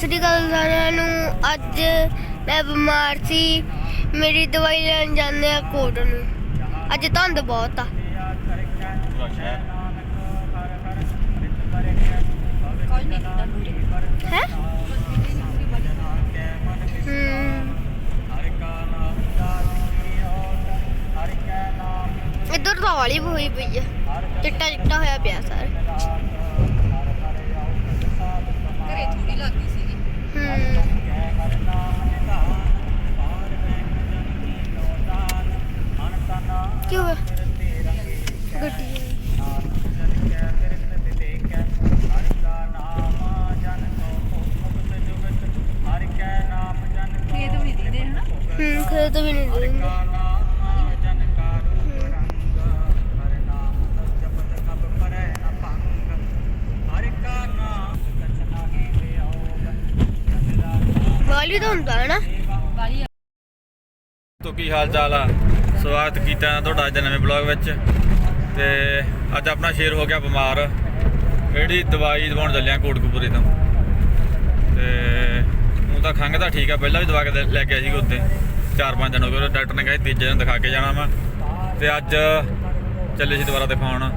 ਸਤਿ ਸ੍ਰੀ ਅਕਾਲ ਸਾਰਿਆਂ ਨੂੰ। ਅੱਜ ਮੈਂ ਬਿਮਾਰ ਸੀ। ਮੇਰੀ ਦਵਾਈ ਲੈਣ ਜਾਂਦੇ ਆ ਕੋਟ ਨੂੰ। ਅੱਜ ਧੁੰਦ ਬਹੁਤ ਆ। ਹੈ? ਇੱਧਰ ਤਾਂ ਵਾਲੀ ਹੋਈ ਪਈ ਆ। ਚਿੱਟਾ ਚਿੱਟਾ ਹੋਇਆ ਪਿਆ ਸਰ। ਘਰੇ ਥੋੜੀ ਲੱਗਦੀ ਸੀਗੀ ਹਮ ਕੀ ਹੋਇਆ ਗੱਡੀ ਖੇਤ ਵੀ ਨਹੀਂ ਦਿੰਦੇ ਹਨਾ ਹਮ ਖੇਤ ਵੀ ਨਹੀਂ ਦਿੰਦੇ ਵਾਲੀ ਤਾਂ ਹੁੰਦਾ ਹੈ ਨਾ ਵਾਲੀ ਤੋ ਕੀ ਹਾਲ ਚਾਲ ਆ? ਸਵਾਗਤ ਕੀਤਾ ਤੁਹਾਡਾ ਅੱਜ ਦੇ ਨਵੇਂ ਬਲੌਗ ਵਿੱਚ। ਤੇ ਅੱਜ ਆਪਣਾ ਸ਼ੇਰ ਹੋ ਗਿਆ ਬਿਮਾਰ। ਜਿਹੜੀ ਦਵਾਈ ਦਵਾਉਣ ਚੱਲਿਆ ਕੋਟਕਪੂਰੇ ਤੋਂ। ਤੇ ਉਹ ਤਾਂ ਖੰਘ ਦਾ ਠੀਕ ਆ, ਪਹਿਲਾਂ ਵੀ ਦਵਾ ਕੇ ਦੇ- ਲੈ ਕੇ ਆਈ ਸੀ ਉੱਤੇ ਚਾਰ ਪੰਜ ਦਿਨ ਹੋ ਗਏ, ਡਾਕਟਰ ਨੇ ਕਿਹਾ ਤੀਜੇ ਦਿਨ ਦਿਖਾ ਕੇ ਜਾਣਾ ਵਾ। ਤੇ ਅੱਜ ਚੱਲੇ ਸੀ ਦੁਬਾਰਾ ਦਿਖਾਉਣ।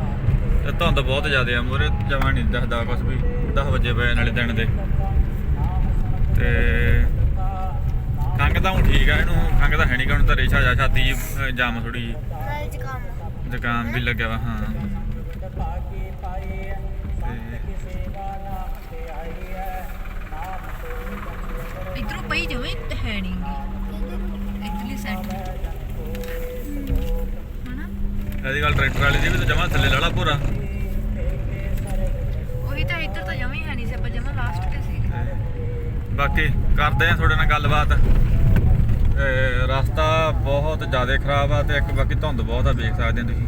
ਤੇ ਧੁੰਦ ਬਹੁਤ ਜ਼ਿਆਦਾ ਆ ਮੂਰੇ ਜਮਾ ਨਹੀਂ ਦਿਖਦਾ ਕੁਝ ਵੀ। 10 ਵਜੇ ਪਏ ਨਾਲੇ ਦਿਨ ਦੇ ਤੇ ਖੰਘ ਤਾਂ ਹੁਣ ਠੀਕ ਆ ਇਹਨੂੰ ਖੰਘ ਤਾਂ ਹੈ ਨਹੀਂ ਕਿ ਹੁਣ ਤਾਂ ਰੇਸ਼ਾ ਜਾ ਛਾਤੀ ਜਾਮ ਥੋੜੀ ਜੀ। ਨਾਲ ਜ਼ੁਕਾਮ ਜ਼ੁਕਾਮ ਵੀ ਲੱਗਿਆ ਵਾ ਹਾਂ। ਇਧਰੋਂ ਪਈ ਜਵੇਂ ਤੇ ਹੈ ਨਹੀਂਗੀ ਇਧਰਲੀ ਸਾਈਡ ਹਨਾ? ਇਹਦੀ ਗੱਲ ਟਰੈਕਟਰ ਵਾਲੇ ਦੀ ਵੀ ਤਾਂ ਜਮਾ ਥੱਲੇ ਲਾਲਾ ਪੂਰਾ ਉਹੀ ਤਾਂ ਇੱਧਰ ਤਾਂ ਜਵੇਂ ਹੈ ਨਹੀਂ ਸੀ ਆਪਾਂ ਜਮਾਂ ਲਾਸਟ ਤੇ ਸੀ। ਬਾਕੀ ਕਰਦੇ ਆ ਤੁਹਾਡੇ ਨਾਲ ਗੱਲਬਾਤ। ਰਸਤਾ ਬਹੁਤ ਜ਼ਿਆਦਾ ਖਰਾਬ ਆ ਤੇ ਇੱਕ ਬਾਕੀ ਧੁੰਦ ਬਹੁਤ ਆ ਵੇਖ ਸਕਦੇ ਹੋ ਤੁਸੀਂ।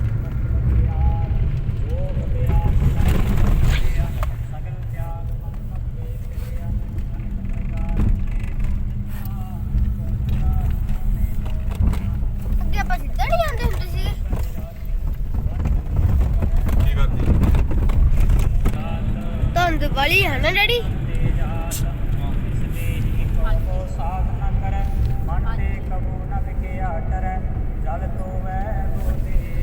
ਧੁੰਦ ਵਾਲੀ ਹੈ ਨਾ ਡੈਡੀ।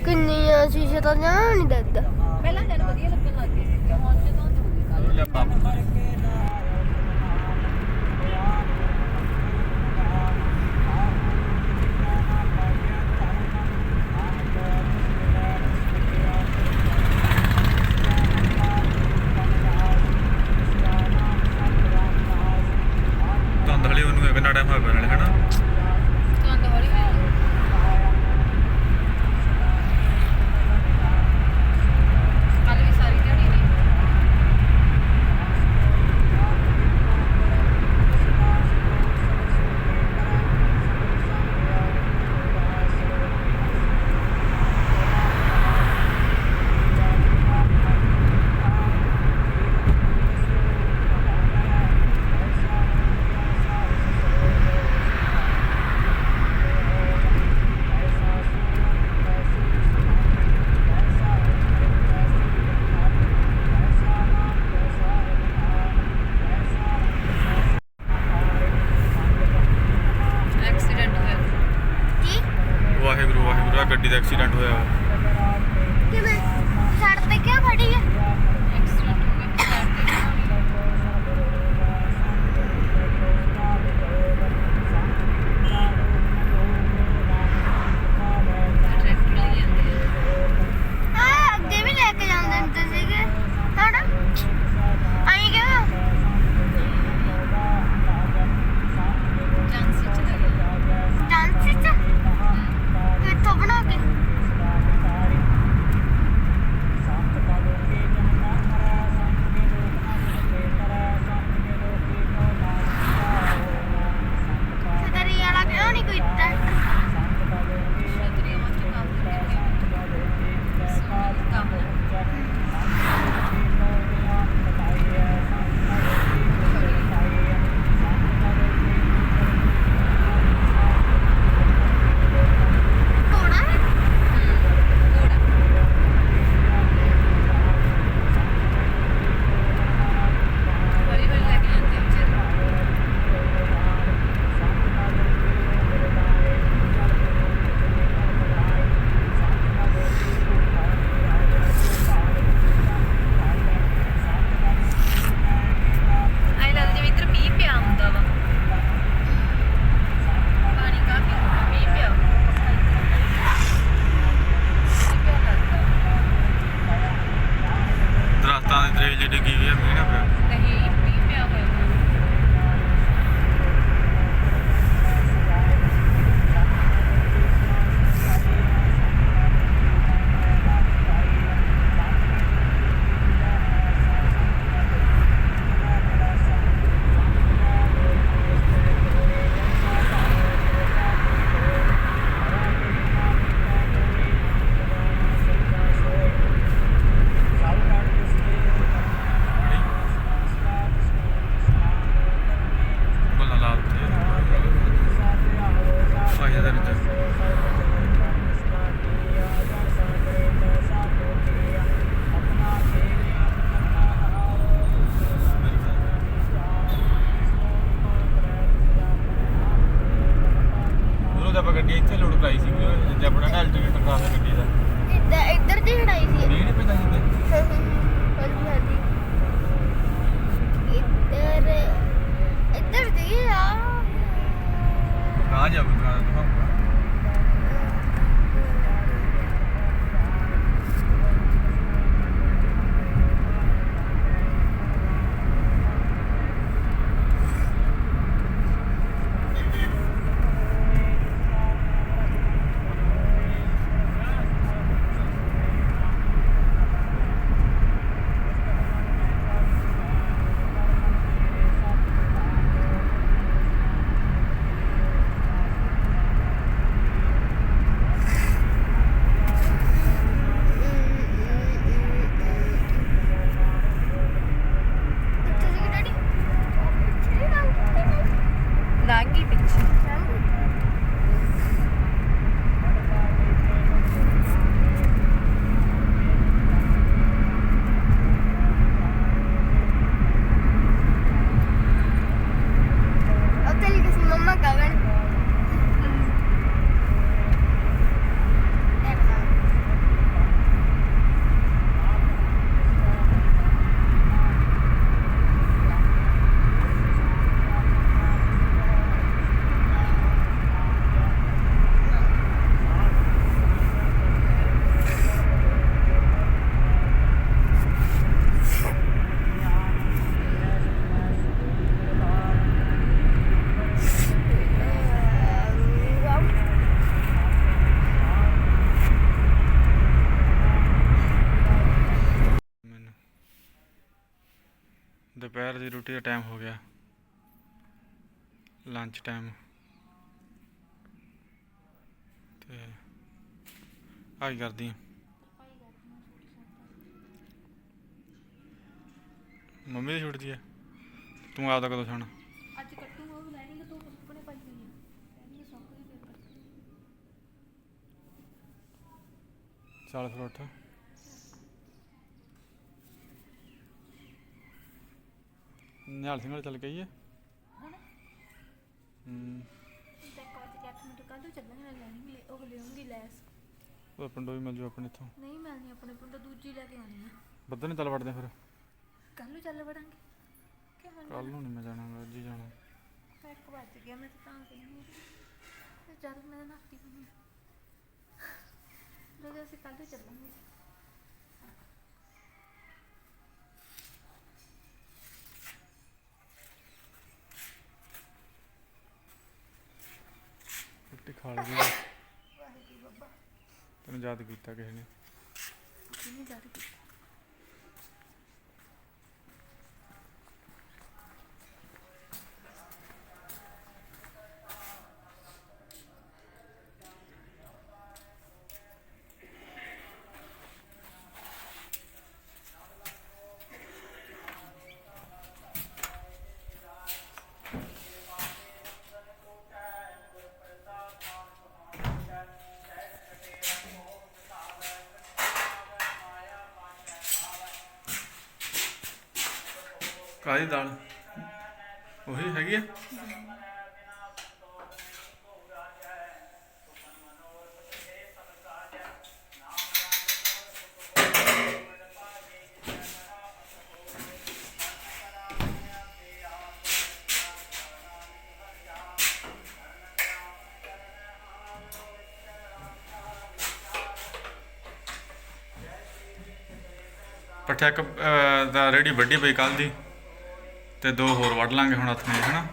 ਕਿੰਨੀਆਂ ਸ਼ੀਸ਼ੇ ਤਾਂ ਜਾਣ ਨਹੀਂ ਦਿੰਦਾ ਪਹਿਲਾਂ ਦਿਨ ਵਧੀਆ ਲੱਗਣ ਲੱਗ ਗਏ। ਹੁਣ ਜਦੋਂ ਹੋ ਗਈ ਟਾਈਮ ਹੋ ਗਿਆ। ਲੰਚ ਟਾਈਮ ਤੇ ਆਈ ਕਰਦੀ ਮੰਮੀ ਦੀ ਛੁੱਟਦੀ ਆ ਤੂੰ ਆਪਦਾ ਕਦੋਂ ਸੌਣਾ? ਅੱਜ ਕੱਟੂਗਾ ਉਹ ਲੈਣੀ ਕਿ ਤੂੰ ਕੱਪੜੇ ਪਾਈ ਹੋਈ ਆ। ਲੈਣੀ ਸੌਕ ਦੀ ਪੇਪਰ ਚੱਲ ਫਿਰ ਉੱਠ। ਨਿਹਾਲ ਸਿੰਘ ਵਾਲੇ ਚੱਲ ਗਈ ਹੈ ਹੁਣ ਹੂੰ। ਤੇ ਕਾਜ ਕੇ 8 ਮਿੰਟ ਕੱਲ ਨੂੰ ਚੱਲਾਂਗੇ ਮੈਂ ਲੈਣੀ ਵੀ ਉਹ ਲਿਆਉਂਗੀ ਲੈਸ। ਉਹ ਪਿੰਡੋਂ ਵੀ ਮਿਲ ਜੂ ਆਪਣੇ ਇੱਥੋਂ। ਨਹੀਂ ਮਿਲਣੀ ਆਪਣੇ ਪਿੰਡੋਂ ਦੂਜੀ ਲੈ ਕੇ ਆਉਣੀ ਆ। ਬੱਦਲ ਨਹੀਂ ਚੱਲ ਵੜਦੇ ਫਿਰ? ਕੱਲ ਨੂੰ ਚੱਲ ਵੜਾਂਗੇ। ਕਿ ਹੁਣ ਕੱਲ ਨੂੰ ਨਹੀਂ ਮੈਂ ਜਾਣਾ ਗਾ, ਅੱਜ ਹੀ ਜਾਣਾ। ਮੈਂ ਇੱਕ ਵੱਜ ਗਿਆ ਮੈਂ ਤਾਂ ਤਾਂ ਕਹਿੰਦੀ ਤੇ ਜਦ ਮੈਂ ਨਾਤੀ ਬਣੀ ਜਦੋਂ ਅਸੀਂ ਕੱਲ ਨੂੰ ਚੱਲਾਂਗੇ ਰੋਟੀ ਖਾ ਲਈ ਵਾਹਿਗੁਰੂ ਬਾਬਾ। ਤੈਨੂੰ ਯਾਦ ਕੀਤਾ ਕਿਸੇ ਨੇ? ਕਿੰਨੀ ਜ਼ਿਆਦਾ ਕੀਤਾ? ਕਾਹਦੀ ਦਾਲ। ਉਹੀ ਹੈਗੀ ਆ। ਪੱਠਿਆ ਦਾ ਰੇੜੀ ਵੱਡੀ ਪਈ ਕੱਲ ਦੀ। ਤੇ ਦੋ ਹੋਰ ਵੱਢ ਲਾਂਗੇ ਹੁਣ ਹੱਥ ਨੇ ਹਨਾ?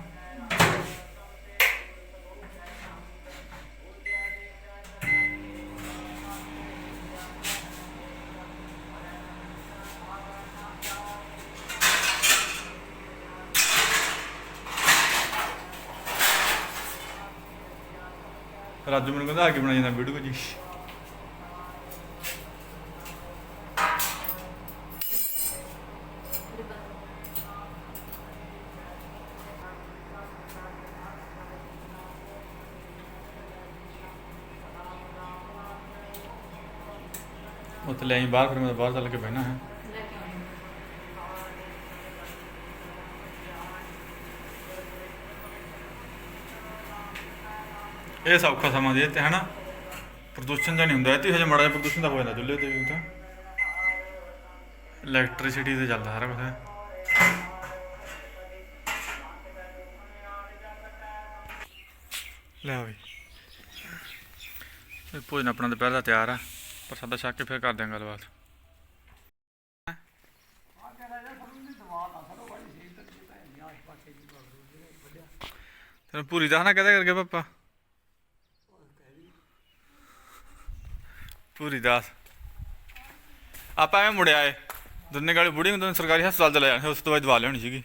ਰਾਜੂ ਮੈਨੂੰ ਕਹਿੰਦਾ ਆ ਕੇ ਬਣਾਈ ਜਾਂਦਾ ਵੀਡੀਓ ਜੀ। ਲੈ ਆਈ, ਬਾਹਰ ਫਿਰ ਮੈਂ ਬਾਹਰ ਚੱਲ ਕੇ ਬਹਿਣਾ ਹੈ। ਇਹ ਸੌਖਾ ਸਮਾਂ ਦੇ ਤੇ ਹਨਾ? ਪ੍ਰਦੂਸ਼ਣ ਜਾਂ ਨਹੀਂ ਹੁੰਦਾ ਇਹ ਤੇ ਹਜੇ ਮਾੜਾ ਜਿਹਾ ਪ੍ਰਦੂਸ਼ਣ ਦਾ ਹੋ ਜਾਂਦਾ ਚੁੱਲ੍ਹੇ ਤੇ ਵੀ ਤਾਂ। ਇਲੈਕਟ੍ਰਿਸਿਟੀ ਤੇ ਚੱਲਦਾ ਸਾਰਾ ਕੁਝ ਲੈ ਵੀ। ਇਹ ਭੋਜਨ ਆਪਣਾ ਦੁਪਹਿਰ ਦਾ ਤਿਆਰ ਆ। ਪ੍ਰਸਾਦਾ ਛੱਕ ਕੇ ਫਿਰ ਕਰਦੇ ਆਂ ਗੱਲਬਾਤ। ਤੈਨੂੰ ਪੂਰੀ ਦਾ ਨਾ ਕਹਦਾ ਕਰਕੇ ਪਾਪਾ? ਪੂਰੀ ਦਾਸ ਆਪਾਂ ਐਵੇਂ ਮੁੜਿਆ ਏ ਦੋਨੇ ਗਾਲੀ ਬੁੜੀ ਨੂੰ ਤਾਂ ਸਰਕਾਰੀ ਹਸਪਤਾਲ ਚ ਲੈ ਜਾਣੇ, ਉਸ ਤੋਂ ਬਾਅਦ ਦਵਾ ਲਿਆਉਣੀ ਸੀਗੀ।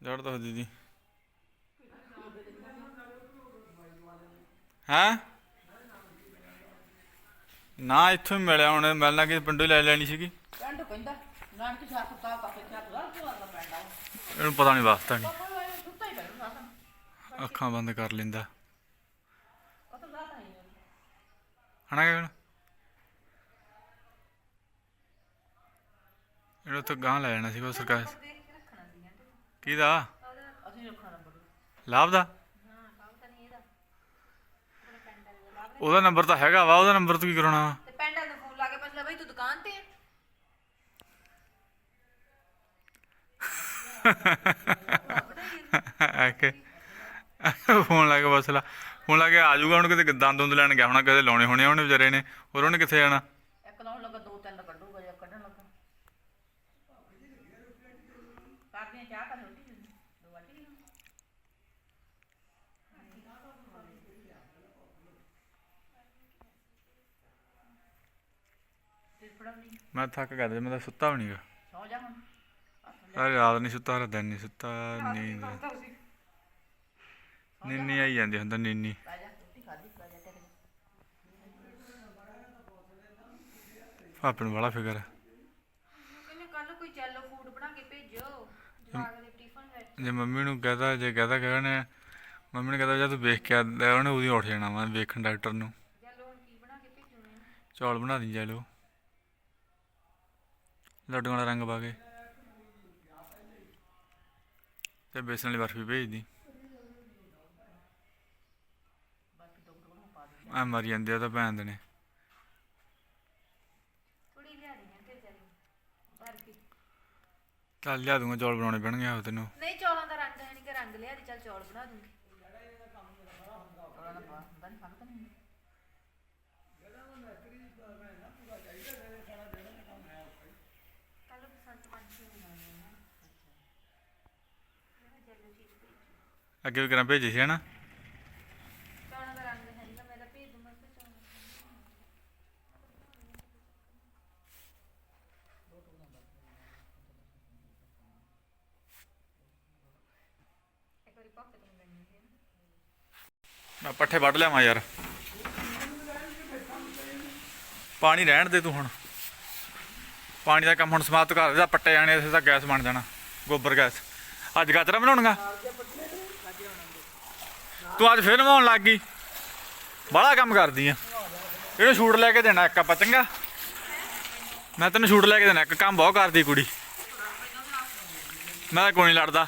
ਜੜ ਦੋ ਦੀਦੀ ਹਾਂ? ਨਾ ਇੱਥੋਂ ਹੀ ਮਿਲਿਆ ਹੁਣ ਮਿਲਣਾ ਕਿ ਪਿੰਡੋਂ ਹੀ ਲੈ ਲੈਣੀ ਸੀਗੀ। ਪਿੰਡ ਕਹਿੰਦਾ ਨਾਨਕ ਸਾਹ ਸੁਤਾ ਪਾਸੇ ਕਿਆ ਤੁਰਾ ਤੁਰਾ ਦਾ ਪੈਂਦਾ ਇਹਨੂੰ ਪਤਾ ਨਹੀਂ ਵਾਸਤਾ ਨਹੀਂ। ਪਾਪਾ ਇਹ ਸੁੱਤਾ ਹੀ ਪੈਂਦਾ ਸਾਹ ਅੱਖਾਂ ਬੰਦ ਕਰ ਲੈਂਦਾ। ਉਹ ਤਾਂ ਰਾਤ ਨਹੀਂ। ਹਨਾ ਕਿ ਇਹਨੂੰ ਤਾਂ ਗਾਂ ਲੈ ਜਾਣਾ ਸੀਗਾ ਸਰਕਾਰ ਕਿਹਦਾ? ਅਸੀਂ ਰੱਖਣਾ ਨੰਬਰ ਲਾਭ ਦਾ? ਉਹਦਾ ਨੰਬਰ ਤਾਂ ਹੈਗਾ ਵਾ ਉਹਦਾ ਨੰਬਰ ਤੋਂ ਕੀ ਕਰਾਉਣਾ ਤੇ ਪਿੰਡ ਨੂੰ ਫੋਨ ਲਾ ਕੇ ਪੁੱਛ ਲੈ ਬਈ ਤੂੰ ਦੁਕਾਨ ਤੇ ਆ? ਕੇ ਫੋਨ ਲਾ ਕੇ ਬਸ ਲਾ। ਫੋਨ ਲਾ ਕੇ ਆ ਜਾਊਗਾ ਹੁਣ ਕਿਤੇ ਦੰਦ ਦੁੰਦ ਲੈਣ ਗਿਆ ਹੋਣਾ ਕਿਤੇ ਲਾਉਣੇ ਹੋਣੇ ਉਹਨੇ ਵਿਚਾਰੇ ਨੇ ਹੋਰ ਉਹਨੇ ਕਿੱਥੇ ਜਾਣਾ ਇੱਕ ਲਾਉਣ ਲੱਗਾ ਦੋ ਤਿੰਨ ਕੱਢੂਗਾ ਜਾਂ ਕੱਢਣ ਲੱਗਾ ਕਾਦੀਆਂ ਚਾਹ ਕਰ ਰੋਟੀ ਦਿੰਦੀ ਦੋ ਵਾਟੀ ਦੀ ਫਿਰ ਫੜਾਉਣੀ ਮੈਂ ਥੱਕ ਗਿਆ ਤੇ ਮੈਂ ਤਾਂ ਸੁੱਤਾ ਵੀ ਨਹੀਂਗਾ ਸੌ ਜਾ ਹੁਣ। ਸਾਰੀ ਰਾਤ ਨਹੀਂ ਸੁੱਤਾ ਸਾਰਾ ਦਿਨ ਨਹੀਂ ਸੁੱਤਾ ਨੀਂਦ। ਨੀਨੀ ਆਈ ਜਾਂਦੀ ਹੁੰਦਾ ਨੀਨੀ। ਪੈ ਜਾ ਰੋਟੀ ਖਾਦੀ ਪੈ ਜਾ ਟਿਕ ਜਾ ਭਾਪੇ ਨੂੰ ਬੜਾ ਫਿਕਰ ਹੈ ਕਹਿੰਦੇ ਕੱਲ ਕੋਈ ਚੈਲੋ ਫੂਡ ਬਣਾ ਕੇ ਭੇਜੋ ਜਵਾਗ ਦੇ ਟਿਫਨ ਵਿੱਚ। ਜੇ ਮੰਮੀ ਨੂੰ ਕਹਦਾ ਜੇ ਕਹਦਾ ਕਹਿੰਦੇ ਮੰਮੀ ਨੇ ਕਹਦਾ ਜਦ ਤੂੰ ਵੇਖ ਕੇ ਆ ਉਹਨੇ ਉਹਦੀ ਉੱਠ ਜਾਣਾ ਵਾ ਵੇਖਣ ਡਾਕਟਰ ਨੂੰ। ਚੈਲੋ ਹੁਣ ਕੀ ਬਣਾ ਕੇ ਭੇਜੂਗੇ? ਚੌਲ ਬਣਾ ਦੀ ਜਾ ਲੋ ਲੱਡੂਆਂ ਵਾਲਾ ਰੰਗ ਪਾ ਕੇ। ਤੇ ਬੇਸਣ ਵਾਲੀ ਬਰਫੀ ਭੇਜ ਦੀ ਆ ਮਰ ਜਾਂਦੇ ਆ ਤਾਂ ਭੈਣ ਦੇ ਨੇ। ਥੋੜੀ ਲਿਆ ਦੇਣੀ ਤੇ ਚਲੀ ਬਰਫੀ। ਚੱਲ ਲਿਆ ਦੂੰਗਾ ਚੌਲ ਬਣਾਉਣੇ ਪੈਣਗੇ ਆਹ ਤੈਨੂੰ। ਨਹੀਂ ਚੌਲਾਂ ਦਾ ਰੰਗ ਹੈ ਨਹੀਂ ਕਿ ਰੰਗ ਲਿਆ ਦੀ ਚੱਲ ਚੌਲ ਬਣਾ ਦੂੰਗੀ ਚੌਲਾਂ ਦਾ ਬਾਹਰ ਹੁੰਦਾ ਨਹੀਂ ਫ਼ਰਕ ਨਹੀਂ ਕੱਲ ਬਸੰਤ ਪੰਚਮੀ ਮਨਾਉਣੀ ਹੈ ਅੱਗੇ ਵੀ ਕਰਾਂ ਭੇਜੀ ਸੀ ਹਨਾ? ਦਾ ਮੈਂ ਪੱਠੇ ਵੱਢ ਲਿਆਵਾਂ ਯਾਰ। ਪਾਣੀ ਰਹਿਣ ਦੇ ਤੂੰ ਹੁਣ। ਪਾਣੀ ਦਾ ਕੰਮ ਹੁਣ ਸਮਾਪਤ ਕਰ ਦੇ ਪੱਟੇ ਜਾਣੇ ਇਸੇ ਤਾਂ ਗੈਸ ਬਣ ਜਾਣਾ। ਗੋਬਰ ਗੈਸ। ਅੱਜ ਗਾਜਰਾ ਬਣਾਉਣਗਾ ਤੂੰ ਅੱਜ ਫਿਰ ਨਵਾਉਣ ਲੱਗ ਗਈ। ਬੜਾ ਕੰਮ ਕਰਦੀ ਆ। ਇਹਨੂੰ ਸ਼ੂਟ ਲੈ ਕੇ ਦੇਣਾ ਇੱਕ ਆਪਾਂ, ਚੰਗਾ? ਮੈਂ ਤੈਨੂੰ ਸ਼ੂਟ ਲੈ ਕੇ ਦੇਣਾ, ਇੱਕ ਕੰਮ ਬਹੁਤ ਕਰਦੀ ਕੁੜੀ। ਮੈਂ ਤਾਂ ਕੋਈ ਨਹੀਂ ਲੜਦਾ।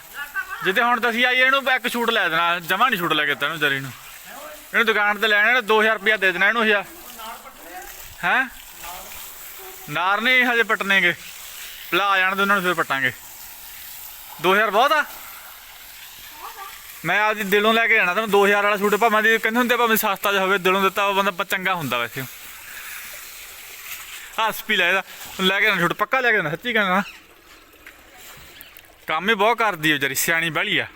ਜਿੱਦੇ ਹੁਣ ਤੁਸੀਂ ਆਈ ਇਹਨੂੰ ਇੱਕ ਸ਼ੂਟ ਲੈ ਦੇਣਾ, ਜਮਾ ਨਹੀਂ ਸ਼ੂਟ ਲੈ ਕੇ ਤੈਨੂੰ ਜਰੀ ਨੂੰ। ਇਹਨੂੰ ਦੁਕਾਨ ਤੇ ਲੈਣਾ, ਇਹਨੇ 2000 ਰੁਪਇਆ ਦੇ ਦੇਣਾ ਇਹਨੂੰ ਹਜ਼ਾਰ ਹੈ? ਨਾਰ ਨਹੀਂ ਹਜੇ ਪਟਣੇਗੇ ਲਾ ਆ ਜਾਣ ਦੇ, ਉਹਨਾਂ ਨੂੰ ਫਿਰ ਪਟਾਂਗੇ। 2000 ਬਹੁਤ ਆ? ਮੈਂ ਆਪਦੀ ਦਿਲੋਂ ਲੈ ਕੇ ਜਾਣਾ, ਤੈਨੂੰ 2000 ਵਾਲਾ ਸੂਟ ਭਾਵੇਂ ਦੀ ਕਹਿੰਦੇ ਹੁੰਦੇ ਭਾਵੇਂ ਸਸਤਾ ਜਿਹਾ ਹੋਵੇ, ਦਿਲੋਂ ਦਿੱਤਾ ਉਹ ਬੰਦਾ ਚੰਗਾ ਹੁੰਦਾ ਵੈਸੇ। ਹੱਸ ਲੈ ਇਹਦਾ, ਲੈ ਕੇ ਜਾਣਾ ਸੂਟ, ਪੱਕਾ ਲੈ ਕੇ ਜਾਣਾ, ਸੱਚੀ ਕਹਿੰਦਾ ਕੰਮ ਹੀ ਬਹੁਤ ਕਰਦੀ ਹੈ ਵਿਚਾਰੀ, ਸਿਆਣੀ ਬਾਲੀ ਆ।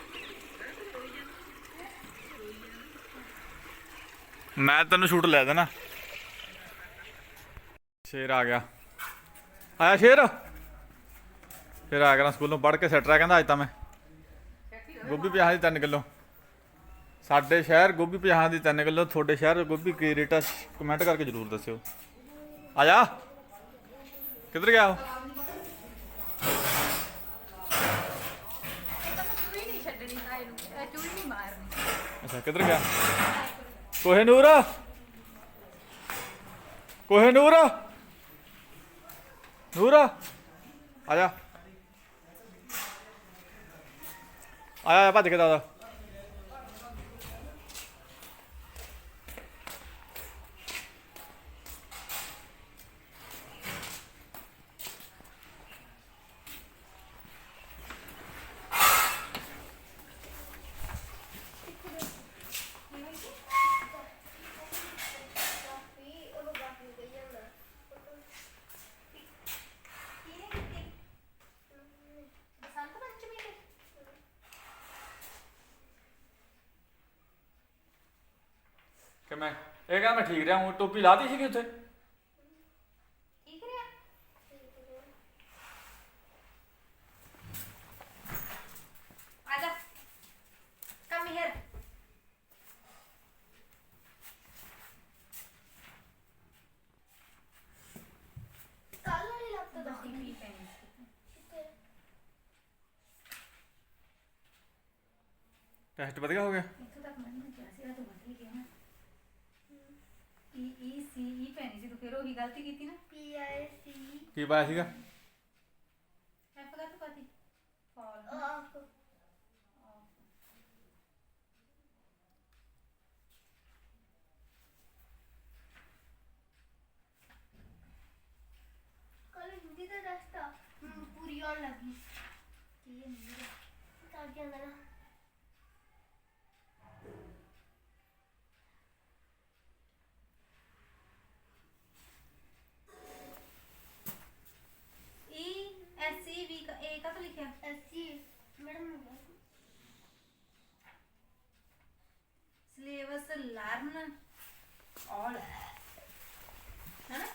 ਮੈਂ ਤੈਨੂੰ ਸ਼ੂਟ ਲੈ ਦੇਣਾ। ਸ਼ੇਰ ਆ ਗਿਆ। ਆਇਆ ਸ਼ੇਰ? ਸ਼ੇਰ ਆ ਗਿਆ ਸਕੂਲੋਂ ਪੜ੍ਹ ਕੇ ਸੈਟ ਰਿਹਾ ਕਹਿੰਦਾ ਅੱਜ ਤਾਂ ਮੈਂ। ਗੋਭੀ ਪਿਆਹਾਂ ਦੀ 3 ਕਿਲੋ। ਸਾਡੇ ਸ਼ਹਿਰ ਗੋਭੀ ਪਿਆਹਾਂ ਦੀ 3 ਕਿਲੋ, ਤੁਹਾਡੇ ਸ਼ਹਿਰ ਗੋਭੀ ਕੀ ਰੇਟ ਆ? ਕਮੈਂਟ ਕਰਕੇ ਜਰੂਰ ਦੱਸਿਓ। ਆ ਜਾ ਕਿੱਧਰ ਗਿਆ ਉਹ? ਅੱਛਾ, ਕਿੱਧਰ ਗਿਆ? ਕੋਹੇ ਨੂਰ? ਕੋਹੇ ਨੂਰ? ਨੂਰ? ਆ ਜਾ ਆਇਆ ਆਇਆ ਭੱਜ ਕੇ ਦਾਦਾ ਕਿਵੇਂ ਇਹ ਕਹਿੰਦਾ ਮੈਂ ਠੀਕ ਰਿਹਾ ਹੂੰ ਟੋਪੀ ਲਾਤੀ ਸੀਗੀ ਉੱਥੇ ਠੀਕ ਰਿਹਾ ਆ ਜਾ ਕਮ ਹੇਅਰ ਕੱਲ ਵਾਲੀ ਲੱਤ ਦਾ ਪੀ ਪੈਣੀ ਟੈਸਟ ਵਧੀਆ ਹੋ ਗਿਆ ਇੱਥੋਂ ਤੱਕ ਮੈਂ ਨਹੀਂ ਕਿਹਾ ਸੀ ਆ ਤਾਂ ਵੱਧ ਹੀ ਗਿਆ ਨਾ ਈ ਈ ਸੀ ਈ ਪੈਣੀ ਸੀ ਤੂੰ ਫਿਰ ਉਹੀ ਗਲਤੀ ਕੀਤੀ ਨਾ। ਪੀ ਆਈ ਸੀ ਕੀ ਪਾਇਆ ਸੀਗਾ? ਐਫ ਦਾ ਤੂੰ ਕਾਤੀ ਫਾਲ ਆਫ ਕੱਲ ਹਿੰਦੀ ਦਾ ਰਸਤਾ ਪੂਰੀ ਆਉਣ ਲੱਗੀ ਕੀ ਹੈ ਹਿੰਦੀ ਦਾ ਤਾਂ ਕੀ ਆਂਦਾ ਨਾ। ਏ ਕਾ ਲਿਖਿਆ ਐਸੀ ਮੈਡਮ ਸਿਲੇਬਸ ਲਰਨ ਆਲ ਹੈਨਾ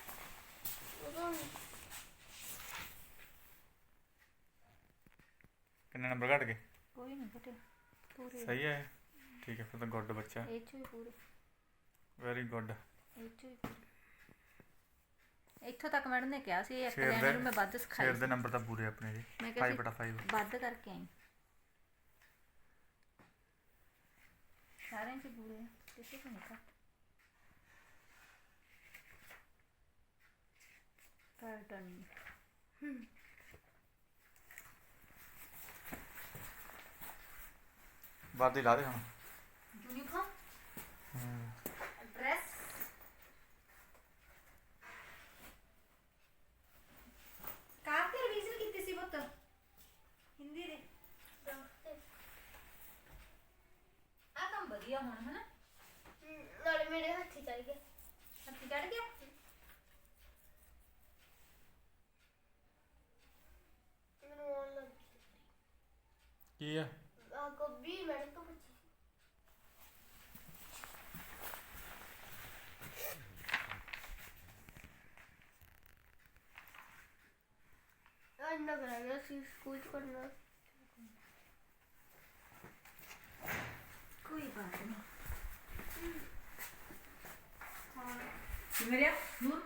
ਕਿੰਨੇ ਨੰਬਰ ਘਟ ਗਏ? ਕੋਈ ਨਹੀਂ ਘਟੇ। ਪੂਰੇ। ਸਹੀ ਹੈ। ਠੀਕ ਹੈ ਫਿਰ ਤਾਂ ਗੁੱਡ ਬੱਚਾ। ਇਹ ਚ ਵੀ ਪੂਰੇ। ਵੈਰੀ ਗੁੱਡ ਇਹ ਚ ਵੀ ਪੂਰੇ। ਇੱਥੋਂ ਤੱਕ ਮੈਡਮ ਨੇ ਕਿਹਾ ਸੀ ਇੱਕ ਸ਼ੇਰ ਲੈਣ ਦੇ- ਨੂੰ ਮੈਂ ਵੱਧ ਸਿਖਾਈ ਸ਼ੇਰ ਦੇ ਨੰਬਰ ਤਾਂ ਪੂਰੇ ਆਪਣੇ ਜੀ। ਮੈਂ ਕਿਹਾ 5 ਸੀ ਬਟਾ 5 ਵੱਧ ਕਰਕੇ ਆਈ। ਸਾਰਿਆਂ ਚ ਪੂਰੇ ਆ, ਕਿਸੇ ਚ ਨਹੀਂ ਘੱਟ ਪੈਟਰਨ ਵਾਦੀ ਲਾ ਦੇ ਹੁਣ। ਯੂਨੀਫਾਰਮ ਡਰੈਸ ਕਾਰ ਤੇ ਰਿਵੀਜ਼ਨ ਕੀਤੀ ਸੀ ਪੁੱਤ ਹਿੰਦੀ ਦੇ ਆ ਕੰਮ ਵਧੀਆ ਹੁਣ ਹਨਾ ਨਾਲੇ ਮੇਰੇ ਹੱਥੀ ਚੜ ਗਿਆ ਹੱਥੀ ਚੜ ਗਿਆ ਮੈਨੂੰ ਆਉਣ ਲੱਗੀ ਕੀ ਆ ਆ ਗੋਭੀ ਮੈਡਮ ਤੋਂ ਪੁੱਛੀ ਆ ਇੰਨਾ ਕਰਾਂਗੇ ਅਸੀਂ ਸਕੂਲ ਚ ਪੜਨਾ ਕੋਈ ਬਾਤ ਨਹੀਂ ਹਾਂ। ਮੇਰਿਆ ਨੂਰ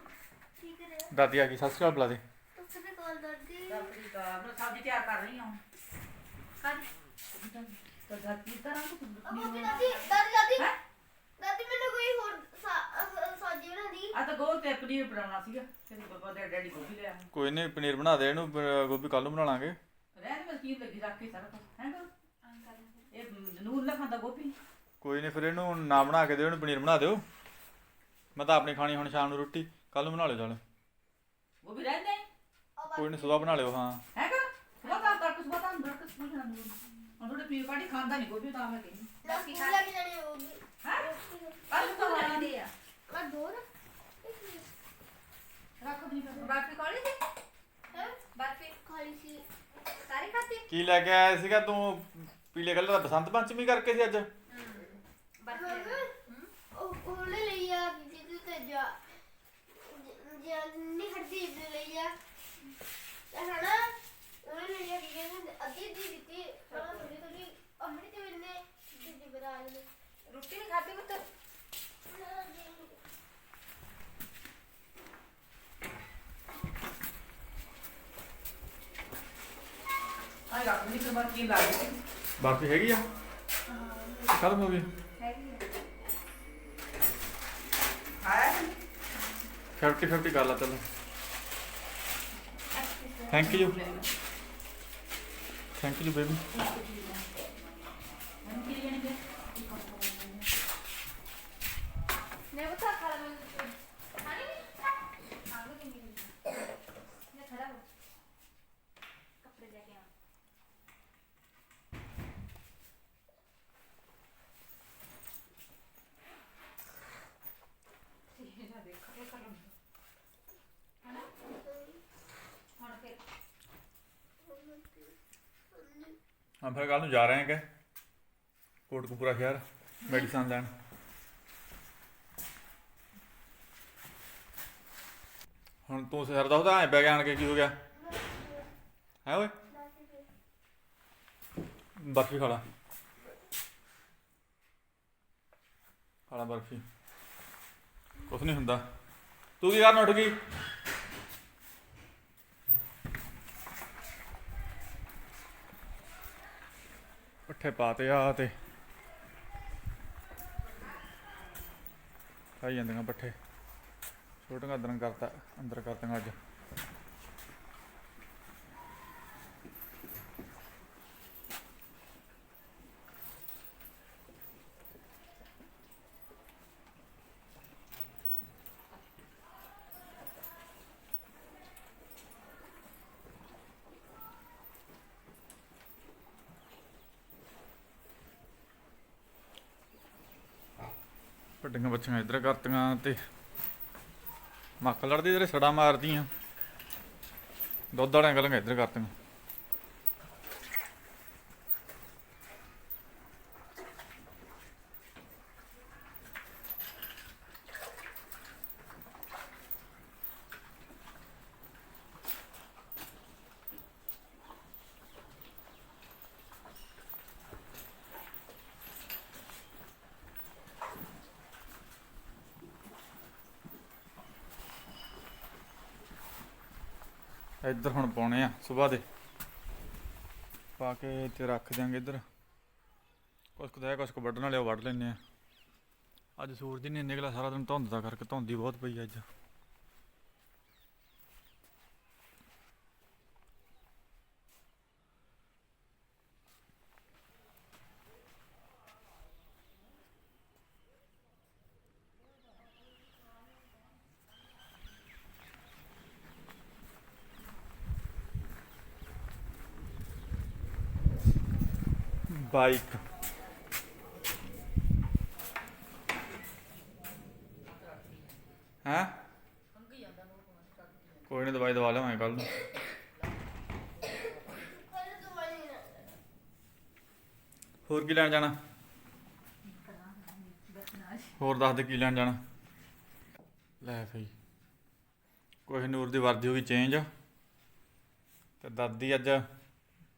ਠੀਕ ਹੈ ਦਾਦੀ ਆ ਗਈ ਸਤਿ ਸ਼੍ਰੀ ਅਕਾਲ ਬੁਲਾ ਦੇ ਤੁਸੀਂ ਤੇ ਕਾਲ ਕਰਦੀ? ਸਬਜ਼ੀ ਦਾ ਮੈਂ ਸਬਜ਼ੀ ਤਿਆਰ ਕਰ ਰਹੀ ਹਾਂ। ਕਰ ਤਾਂ ਦਾਦੀ ਤਰ੍ਹਾਂ ਕੁਝ ਆ? ਗੋਭੀ ਦਾਦੀ ਦਾਦੀ ਦਾਦੀ। ਹੈਂ? ਦਾਦੀ ਮੈਨੂੰ ਕੋਈ ਹੋਰ ਸਾ- ਅਹ ਸਬਜ਼ੀ ਬਣਾ ਦੀ? ਆ ਤਾਂ ਗੋਲ ਤੇ ਪਨੀਰ ਬਣਾਉਣਾ ਸੀਗਾ। ਤੇ ਪਾਪਾ ਦੇ ਡੈਡੀ ਗੋਭੀ ਲਿਆ ਕੋਈ ਨਹੀਂ ਪਨੀਰ ਬਣਾ ਦੇ ਇਹਨੂੰ ਗੋਭੀ ਕੱਲ ਨੂੰ ਬਣਾ ਲਾਂਗੇ। ਰਹਿਣ ਮੈਂ ਕੀ ਲੱਗੀ ਰੱਖ ਕੇ ਸਾਰਾ ਕੁਝ ਹੈ ਇਹ ਨੂਰ ਨਾ ਖਾਂਦਾ ਗੋਭੀ। ਕੋਈ ਨਹੀਂ ਫਿਰ ਇਹਨੂੰ ਨਾ ਬਣਾ ਕੇ ਦਿਓ ਇਹਨੂੰ ਪਨੀਰ ਬਣਾ ਦਿਓ। ਮੈਂ ਤਾਂ ਆਪਣੀ ਖਾਣੀ ਹੁਣ ਸ਼ਾਮ ਨੂੰ ਰੋਟੀ ਕੱਲ ਨੂੰ ਬਣਾ ਲਿਓ ਚੱਲ ਗੋਭੀ ਰਹਿਣ ਦੇ ਕੋਈ ਨਹੀਂ ਸੁਬਾਹ ਬਣਾ ਲਿਓ ਹਾਂ। ਹੈਗਾ? ਸੁਬਾ ਕੰਮ ਕਰ ਸੁਬਾ ਕੰਮ ਕਰ ਕੇ ਪੁੱਛਣਾ ਨੂਰ ਹੁਣ ਥੋੜੇ ਪੀਰ ਕਾਟੀ ਖਾਂਦਾ ਨਹੀਂ ਗੋਭੀ ਤਾਂ ਮੈਂ ਕਹਿੰਦੀ। ਨਾ ਸਕੂਲ ਲੱਗ ਜਾਣੀ ਹੋਊਗੀ ਹੈ? ਕੱਲ ਤੋਂ ਕਰ ਦੇ ਆ। ਆ ਦੋ ਨਾ। ਰੱਖ ਨਹੀਂ ਕਰ ਬਰਫੀ ਖਾਲੀ ਸੀ? ਹੈ? ਬਰਫੀ ਖਾਲੀ ਸੀ। ਸਾਰੀ ਖਾਤੀ ਕੀ ਲੈ ਕੇ ਆਇਆ ਸੀਗਾ ਤੂੰ? ਪੀਲੇ ਕਲਰ ਦਾ ਬਸੰਤ ਪੰਚਮੀ ਕਰਕੇ ਸੀ ਅੱਜ। ਬਰਫੀ ਉਹ ਉਹਨੇ ਲਈ ਆ ਜਿਹਦੇ ਤੇ ਜਾ ਜਾਨੀ ਹਰਦੀਪ ਨੇ ਲਈ ਆ। ਤੇ ਹਨਾ ਉਹਨੇ ਲਈ ਆ ਕਿ ਕਹਿੰਦੇ ਅੱਧੀ ਅੱਧੀ ਦਿੱਤੀ। ਥੋੜਾ ਥੋੜੀ ਥੋੜੀ ਅੰਮ੍ਰਿਤ ਵੇਲੇ ਨੇ ਦਿੱਤੀ ਬਤਾ ਨੇ ਰੋਟੀ ਨਹੀਂ ਖਾਦੀ ਪੁੱਤ? ਆ ਰੱਖ ਨਹੀਂ ਕਰ ਕੀ ਲਾ ਦੇ ਬਰਫੀ ਹੈਗੀ ਆ। ਖਤਮ ਹੋ ਗਈ ਹੈਗੀ ਆ। ਹੈ 50 50 ਕਰ ਲਾ ਚੱਲ thank you thank you baby ਹਾਂ, ਫਿਰ ਕੱਲ ਨੂੰ ਜਾ ਰਹੇ ਹਾਂ ਕਿ ਕੋਟਕਪੂਰਾ ਸ਼ਹਿਰ, ਮੈਡੀਸਨ ਲੈਣ। ਹੁਣ ਤੂੰ ਸਿਰ ਦਾ ਉਹਦਾ ਐ ਬੈ ਗਿਆ ਕੇ ਕੀ ਹੋ ਗਿਆ? ਹੈ ਓਏ? ਬਰਫੀ ਖਾ ਲਾ ਬਰਫੀ। ਕੁਛ ਨਹੀਂ ਹੁੰਦਾ। ਤੂੰ ਕੀ ਕਰਨ ਉੱਠ ਗਈ? ਪੱਠੇ ਪਾਤੇ ਆ ਤੇ ਖਾਈ ਜਾਂਦੀਆਂ ਪੱਠੇ। ਛੋਟੀਆਂ ਅੰਦਰ ਕਰਤਾ ਅੰਦਰ ਕਰਤੀਆਂ ਅੱਜ। ਵੱਡੀਆਂ ਬੱਚੀਆਂ ਇੱਧਰ ਕਰਤੀਆਂ ਤੇ ਮੱਖ ਲੜਦੀ, ਜਿਹੜੇ ਸੜਾ ਮਾਰਦੀਆਂ ਦੁੱਧ ਵਾਲਿਆਂ ਗੱਲਾਂ ਇੱਧਰ ਕਰਤੀਆਂ ਇੱਧਰ ਹੁਣ ਪਾਉਣੇ ਆ ਸਵੇਰ ਦੇ। ਪਾ ਕੇ ਇੱਥੇ ਰੱਖ ਦਿਆਂਗੇ ਇੱਧਰ। ਕੁਛ ਕੁ ਤਾਂ ਕੁਛ ਕੁ ਵੱਢਣ ਵਾਲੇ ਉਹ ਵੱਢ ਲੈਨੇ ਆ। ਅੱਜ ਸੂਰਜ ਨਹੀਂ ਨਿਕਲਿਆ, ਸਾਰਾ ਦਿਨ ਧੁੰਦ ਦਾ ਕਰਕੇ ਧੁੰਦੀ ਬਹੁਤ ਪਈ ਅੱਜ। ਬਾਈਕ ਹੈਂ? ਕੋਈ ਨਹੀਂ ਦਵਾਈ ਦਵਾ ਲਵਾਂਗੇ ਕੱਲ ਨੂੰ। ਹੋਰ ਕੀ ਲੈਣ ਜਾਣਾ? ਹੋਰ ਦੱਸ ਦੇ ਕੀ ਲੈਣ ਜਾਣਾ? ਲੈ ਫਈ ਕੋਈ ਨੂਰ ਦੀ ਵਰਦੀ ਹੋ ਗਈ ਚੇਂਜ ਤੇ ਦਾਦੀ ਅੱਜ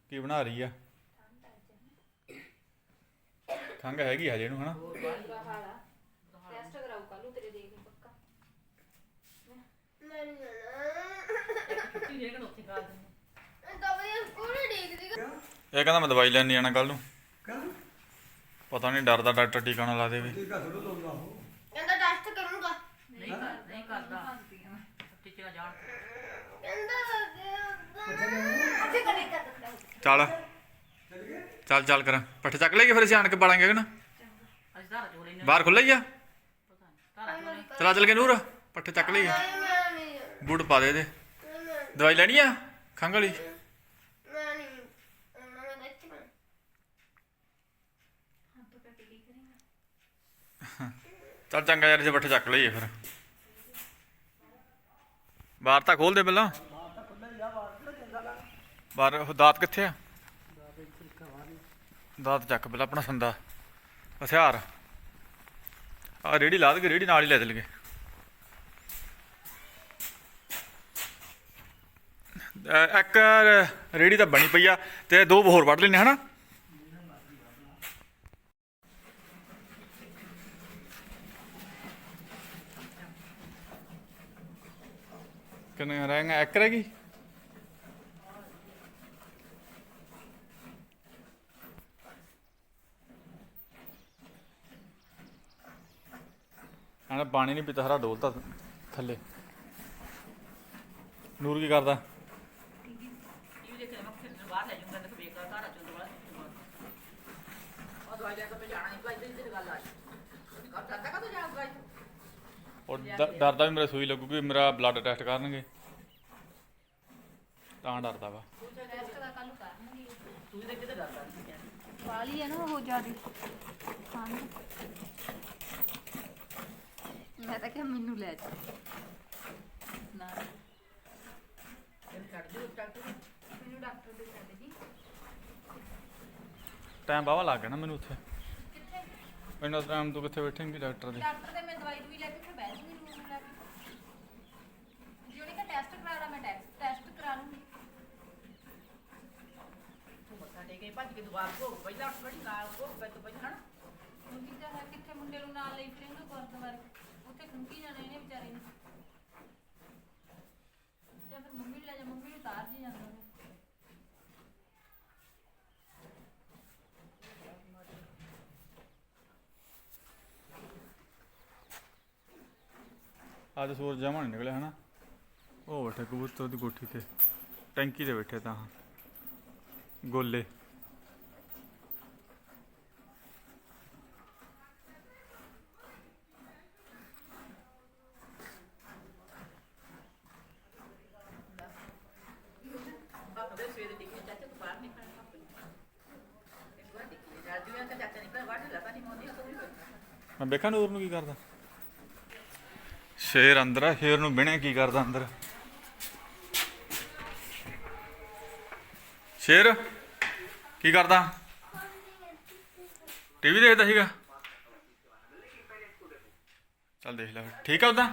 ਕੀ ਬਣਾ ਰਹੀ ਆ? ਖੰਗ ਹੈਗੀ ਹਜੇ ਇਹਨੂੰ ਹਨਾ? ਟੈਸਟ ਕਰਾਉ ਕੱਲੂ ਤੇਰੇ ਦੇਖ ਪੱਕਾ। ਮੈਂ ਨਹੀਂ ਲੈਣਾ ਛੁੱਟੀ ਦੇ ਕੇ ਉੱਥੇ ਕਰ ਦਿੰਦੇ ਦਵਾਈ ਸਕੂਲ ਦੇਖਦੀ ਇਹ ਕਹਿੰਦਾ ਮੈਂ ਦਵਾਈ ਲੈਣ ਜਾਣਾ ਕੱਲ ਨੂੰ। ਪਤਾ ਨਹੀਂ ਡਰਦਾ ਡਾਕਟਰ ਟੀਕਾ ਨਾ ਲਾ ਦੇਵੇ ਕਹਿੰਦਾ ਟੈਸਟ ਕਰੂੰਗਾ। ਨਹੀਂ ਕਰ ਨਹੀਂ ਕਰਦਾ। ਟੀਚਰ ਜਾਣ ਕਹਿੰਦਾ ਅੱਛਾ ਕਰੇ ਕਰ ਚੱਲ। ਚੱਲ ਚੱਲ ਕਰਾਂ। ਪੱਠੇ ਚੱਕ ਲਈਏ ਫਿਰ ਅਸੀਂ ਆਣ ਕੇ ਬਾਲਾਂਗੇ ਨਾ ਅੱਜ ਧਾਰਾ ਚੋਲੇ ਨੇ? ਬਾਹਰ ਖੁੱਲ੍ਹਾ ਹੀ ਆ। ਪਤਾ ਨਹੀਂ ਧਾਰਾ ਚਲਾ ਚੱਲ ਕੇ ਨੂਰ, ਪੱਠੇ ਚੱਕ ਲਈਏ। ਮੈਂ ਨਹੀਂ ਬੂਟ ਪਾ ਦੇ ਦੇ ਦਵਾਈ ਲੈਣੀ ਆ? ਖੰਘ ਵਾਲੀ? ਮੈਂ ਨਹੀਂ ਮੈਂ ਦੱਸ ਮੈਂ ਚੱਲ ਚੰਗਾ ਯਾਰ, ਜੇ ਪੱਠੇ ਚੱਕ ਲਈਏ ਫਿਰ। ਬਾਹਰ ਤਾਂ ਖੋਲ ਦੇ ਪਹਿਲਾਂ। ਬਾਹਰ ਉਹ ਦਾਤ ਕਿੱਥੇ ਆ? ਦਾਤ ਚੱਕ ਪਹਿਲਾਂ ਆਪਣਾ ਸੰਦਾ। ਹਥਿਆਰ। ਆ ਰੇੜੀ ਲਾ ਦੇ, ਰੇੜੀ ਨਾਲ ਹੀ ਲੈ ਚਲਗੇ ਇੱਕ ਰੇੜੀ ਤਾਂ ਬਣੀ ਪਈ ਆ ਤੇ ਦੋ ਹੋਰ ਵੱਢ ਲੈਣੇ ਹਨਾ? ਕਿੰਨੇ ਰਹਿ ਇੱਕ ਰਹਿ ਗਈ? ਆਣਾ ਪਾਣੀ ਨਹੀਂ ਪੀਤਾ ਸਾਰਾ ਡੋਲਤਾ ਥੱਲੇ। ਨੂਰ ਕੀ ਕਰਦਾ? ਉਹ ਡਰਦਾ ਵੀ ਮੇਰੇ ਸੂਈ ਲੱਗੂਗੀ, ਮੇਰਾ ਬਲੱਡ ਟੈਸਟ ਕਰਨਗੇ। ਤਾਂ ਡਰਦਾ ਵਾ। ਤੂੰ ਦੇਖ ਕਿਤੇ ਡਰਦਾ ਨਹੀਂ ਹੈ ਨਾ ਉਹ ਜਿਆਦੀ। ਠੰਡ ਮੈਂ ਤਾਂ ਕਿਹਾ ਮੈਨੂੰ ਲੈ ਜਾ। ਨਾ। ਮੈਨੂੰ ਡਾਕਟਰ ਦੇ ਛੱਡ ਜੀ ਟਾਈਮ ਬਾਵਾ ਲੱਗ ਗਿਆ ਨਾ ਮੈਨੂੰ ਉੱਥੇ। ਕਿੱਥੇ? ਇੰਨਾ ਟਾਈਮ ਤੂੰ ਕਿੱਥੇ ਬੈਠੇਂਗੀ ਡਾਕਟਰ ਦੇ। ਡਾਕਟਰ ਦੇ ਮੈਂ ਦਵਾਈ ਦੂਈ ਲੈ ਕੇ ਫਿਰ ਬਹਿ ਜੂਗੀ ਰੂਮ ਲੈ ਕੇ। ਜੇ ਉਹਨੇ ਕਿਹਾ ਟੈਸਟ ਕਰਾ ਲਾ ਮੈਂ ਟੈਸਟ ਟੈਸਟ ਕਰਾ ਲੂੰਗੀ। ਮੱਥਾ ਟੇਕੇ ਭੱਜ ਕੇ ਦੁਆ ਕੋ ਪਹਿਲਾਂ ਬੜੀ ਨਾਲ ਕੋ ਬੈ ਤੋ ਪਹਿਲਾਂ ਕਿੱਥੇ ਮੁੰਡੇ ਨੂੰ ਨਾਲ ਲਈ ਫਿਰੇਂਗਾ ਗੁਰਦੁਆਰੇ? ਖੁੰਕੀ ਜਾਣਾ ਇਹਨੇ ਵਿਚਾਰੇ ਨੇ। ਜਾਂ ਫਿਰ ਮੰਮੀ ਨੂੰ ਲੈ ਜਾ ਮੰਮੀ ਨੂੰ ਤਾਰ ਜੀ ਜਾਂਦਾ ਉਹਨੇ ਅੱਜ ਸੂਰਜ ਜਮਾ ਨਹੀਂ ਨਿਕਲਿਆ ਹਨਾ? ਉਹ ਬੈਠੇ ਕਬੂਤਰ ਦੀ ਕੋਠੀ ਤੇ। ਟੈਂਕੀ ਤੇ ਬੈਠੇ ਤਾਂ। ਗੋਲੇ ਪਾਪਾ ਦੇ ਸਵੇਰੇ ਡਿੱਗੀ ਚਾਚਾ ਤੂੰ ਬਾਹਰ ਨਿਕਲ ਪਾਪਾ ਇੱਕ ਵਾਰ ਡਿੱਗੀ ਰਾਜੂ ਆ ਚਾਚਾ ਨਿਕਲ ਬਾਹਰ ਲੱਗਾ ਨਹੀਂ ਮੋਦੀ ਤੋਂ ਵੀ ਬੈਠਾ ਮੈਂ ਵੇਖਾਂ ਨੂਰ ਨੂੰ ਕੀ ਕਰਦਾ। ਸ਼ੇਰ ਅੰਦਰ ਆ, ਸ਼ੇਰ ਨੂੰ ਬਿਣੇ ਕੀ ਕਰਦਾ ਅੰਦਰ। ਸ਼ੇਰ, ਕੀ ਕਰਦਾ? ਟੀਵੀ ਦੇਖਦਾ ਸੀਗਾ। ਚੱਲ ਦੇਖ ਲੈ ਠੀਕ ਆ ਉਦਾਂ?